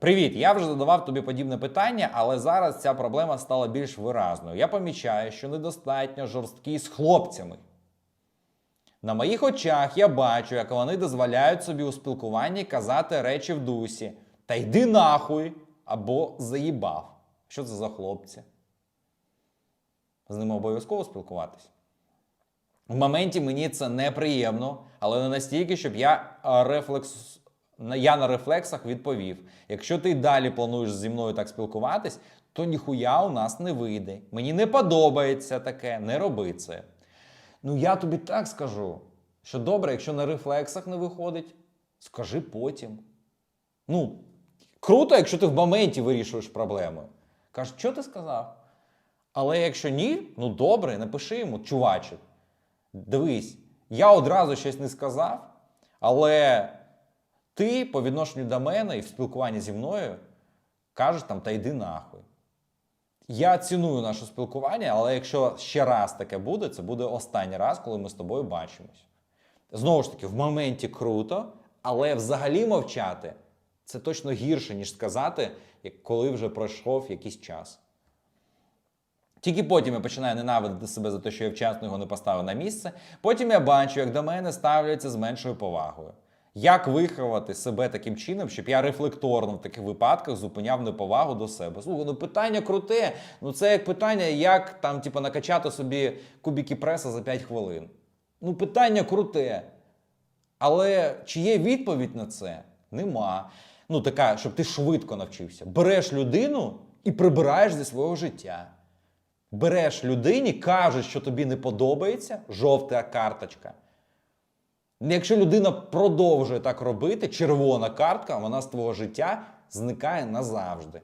Привіт! Я вже задавав тобі подібне питання, але зараз ця проблема стала більш виразною. Я помічаю, що недостатньо жорсткий з хлопцями. На моїх очах я бачу, як вони дозволяють собі у спілкуванні казати речі в дусі. Та йди нахуй або заїбав. Що це за хлопці? З ними обов'язково спілкуватись. В моменті мені це неприємно, але не настільки, щоб я рефлекс. Я на рефлексах відповів: якщо ти далі плануєш зі мною так спілкуватись, то ніхуя у нас не вийде. Mені не подобається таке, не роби це. Ну я тобі так скажу, що добре, якщо на рефлексах не виходить, скажи потім. Ну, круто, якщо ти в моменті вирішуєш проблеми. Кажеш, що ти сказав? Але якщо ні, ну добре, напиши йому, чуваче. Дивись, я одразу щось не сказав, але ти по відношенню до мене і в спілкуванні зі мною кажеш там, та йди нахуй. Я ціную наше спілкування, але якщо ще раз таке буде, це буде останній раз, коли ми з тобою бачимось. Знову ж таки, в моменті круто, але взагалі мовчати це точно гірше, ніж сказати, коли вже пройшов якийсь час. Тільки потім я починаю ненавидити себе за те, що я вчасно його не поставив на місце. Потім я бачу, як до мене ставляться з меншою повагою. Як виховати себе таким чином, щоб я рефлекторно в таких випадках зупиняв неповагу до себе? Слухай, ну питання круте. Ну це як питання, як там, типу, накачати собі кубики преса за 5 хвилин. Ну, питання круте. Але чи є відповідь на це? Нема. Ну, така, щоб ти швидко навчився. Береш людину і прибираєш зі свого життя. Береш людині, кажеш, що тобі не подобається, жовта карточка. Якщо людина продовжує так робити, червона картка, вона з твого життя зникає назавжди.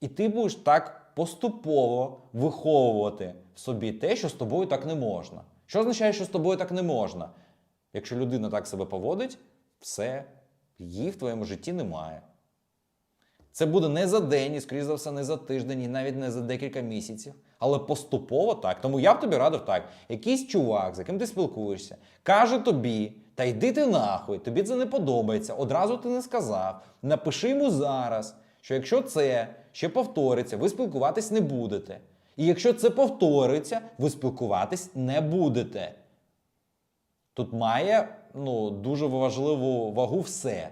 І ти будеш так поступово виховувати в собі те, що з тобою так не можна. Що означає, що з тобою так не можна? Якщо людина так себе поводить, все, її в твоєму житті немає. Це буде не за день, і, скоріш за все, не за тиждень, і навіть не за декілька місяців. Але поступово так. Тому я б тобі радив так. Якийсь чувак, з яким ти спілкуєшся, каже тобі, та йди ти нахуй, тобі це не подобається, одразу ти не сказав. Напиши йому зараз, що якщо це ще повториться, ви спілкуватись не будете. І якщо це повториться, ви спілкуватись не будете. Тут має ну, дуже важливу вагу все.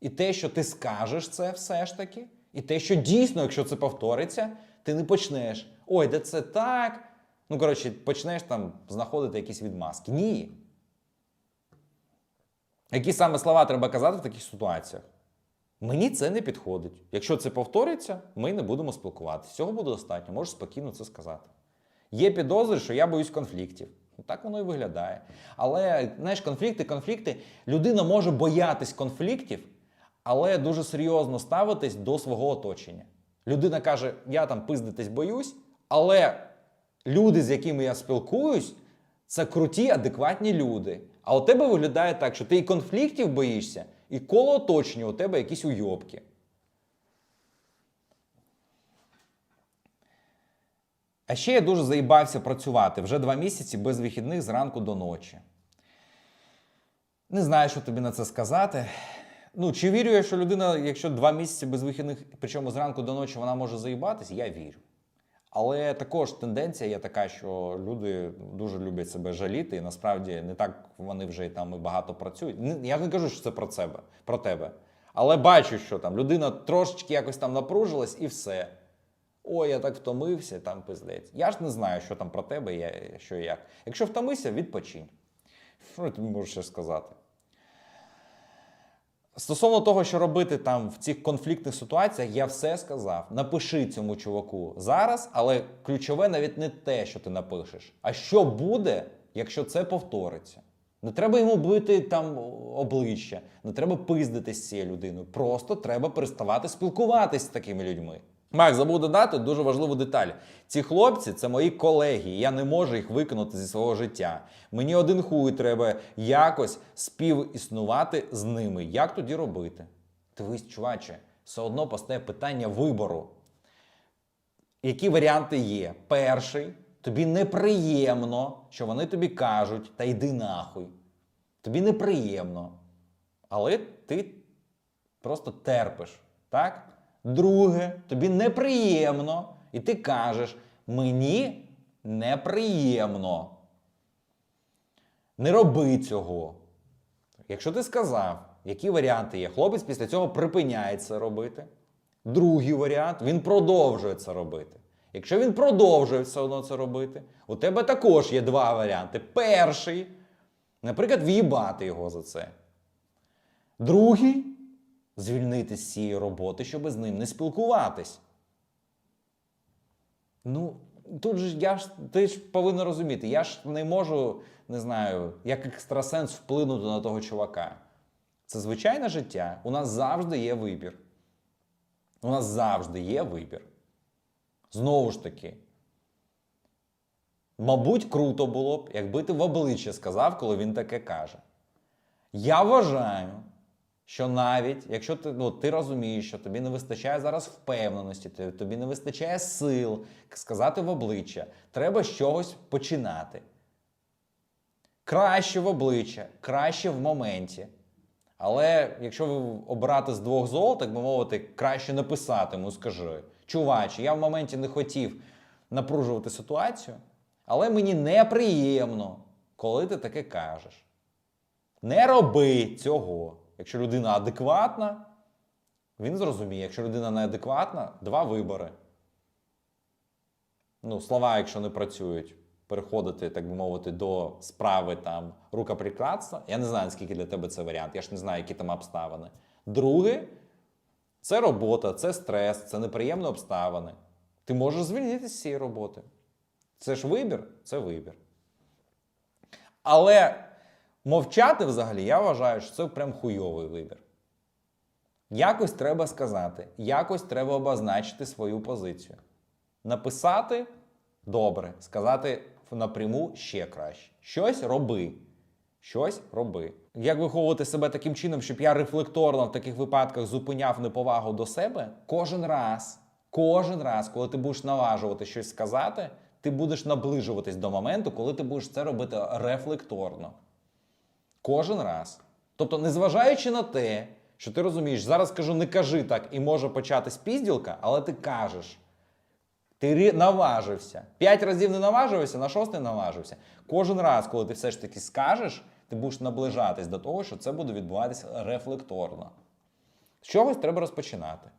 І те, що ти скажеш це все ж таки, і те, що дійсно, якщо це повториться, ти не почнеш. Ой, де це так. Ну, коротше, почнеш там знаходити якісь відмазки. Ні. Які саме слова треба казати в таких ситуаціях? Мені це не підходить. Якщо це повториться, ми не будемо спілкуватися. Цього буде достатньо, можеш спокійно це сказати. Є підозри, що я боюсь конфліктів. Так воно і виглядає. Але знаєш, конфлікти, конфлікти. Людина може боятись конфліктів, але дуже серйозно ставитись до свого оточення. Людина каже: я там пиздитись боюсь, але люди, з якими я спілкуюсь, це круті, адекватні люди. А у тебе виглядає так, що ти і конфліктів боїшся, і коло оточення у тебе якісь уйобки. А ще я дуже заїбався працювати вже два місяці без вихідних зранку до ночі. Не знаю, що тобі на це сказати. Ну, чи вірю я, що людина, якщо два місяці без вихідних, причому зранку до ночі вона може заїбатись, я вірю. Але також тенденція є така, що люди дуже люблять себе жаліти, і насправді не так вони вже і там і багато працюють. Я не кажу, що це про себе, про тебе. Але бачу, що там людина трошечки якось там напружилась і все. Ой, я так втомився, там пиздець. Я ж не знаю, що там про тебе, я, що і як. Якщо втомився, відпочинь. Що тобі можу ще сказати? Стосовно того, що робити там в цих конфліктних ситуаціях, я все сказав. Напиши цьому чуваку зараз, але ключове навіть не те, що ти напишеш, а що буде, якщо це повториться. Не треба йому бити там обличчя, не треба пиздитись з цією людиною. Просто треба переставати спілкуватись з такими людьми. Макс, забув додати дуже важливу деталь. Ці хлопці це мої колеги, я не можу їх викинути зі свого життя. Мені один хуй треба якось співіснувати з ними. Як тоді робити? Дивись, чуваче, все одно постає питання вибору. Які варіанти є? Перший, тобі неприємно, що вони тобі кажуть, та йди нахуй. Тобі неприємно. Але ти просто терпиш, так? Друге, тобі неприємно, і ти кажеш, мені неприємно. Не роби цього. Якщо ти сказав, які варіанти є, хлопець після цього припиняє це робити. Другий варіант він продовжує це робити. Якщо він продовжує все одно це робити, у тебе також є два варіанти. Перший, наприклад, в'їбати його за це. Другий звільнити з цієї роботи, щоб з ним не спілкуватись. Ну, тут же я ж ти ж повинен розуміти, я ж не можу, не знаю, як екстрасенс вплинути на того чувака. Це звичайне життя. У нас завжди є вибір. У нас завжди є вибір. Знову ж таки. Мабуть, круто було б, якби ти в обличчя сказав, коли він таке каже. Я вважаю, що навіть якщо ти, ну, ти розумієш, що тобі не вистачає зараз впевненості, тобі не вистачає сил сказати в обличчя, треба з чогось починати. Краще в обличчя, краще в моменті. Але якщо ви обирати з двох зол, так би мовити, краще написати йому, скажи. Чувач, я в моменті не хотів напружувати ситуацію, але мені неприємно, коли ти таке кажеш. Не роби цього. Якщо людина адекватна, він зрозуміє. Якщо людина неадекватна, два вибори. Ну, слова, якщо не працюють, переходити, так би мовити, до справи там рукоприкладства. Я не знаю, наскільки для тебе це варіант. Я ж не знаю, які там обставини. Друге, це робота, це стрес, це неприємні обставини. Ти можеш звільнитися з цієї роботи. Це ж вибір, це вибір. Але мовчати взагалі, я вважаю, що це прям хуйовий вибір. Якось треба сказати, якось треба обозначити свою позицію. Написати добре, сказати напряму ще краще. Щось роби. Щось роби. Як виховувати себе таким чином, щоб я рефлекторно в таких випадках зупиняв неповагу до себе? Кожен раз, кожен раз, коли ти будеш наважувати щось сказати, ти будеш наближуватись до моменту, коли ти будеш це робити рефлекторно. Кожен раз. Тобто, незважаючи на те, що ти розумієш, зараз кажу, не кажи так, і може початись пізділка, але ти кажеш. Ти наважився. П'ять разів не наважився, на шостий наважився. Кожен раз, коли ти все ж таки скажеш, ти будеш наближатись до того, що це буде відбуватися рефлекторно. З чогось треба розпочинати.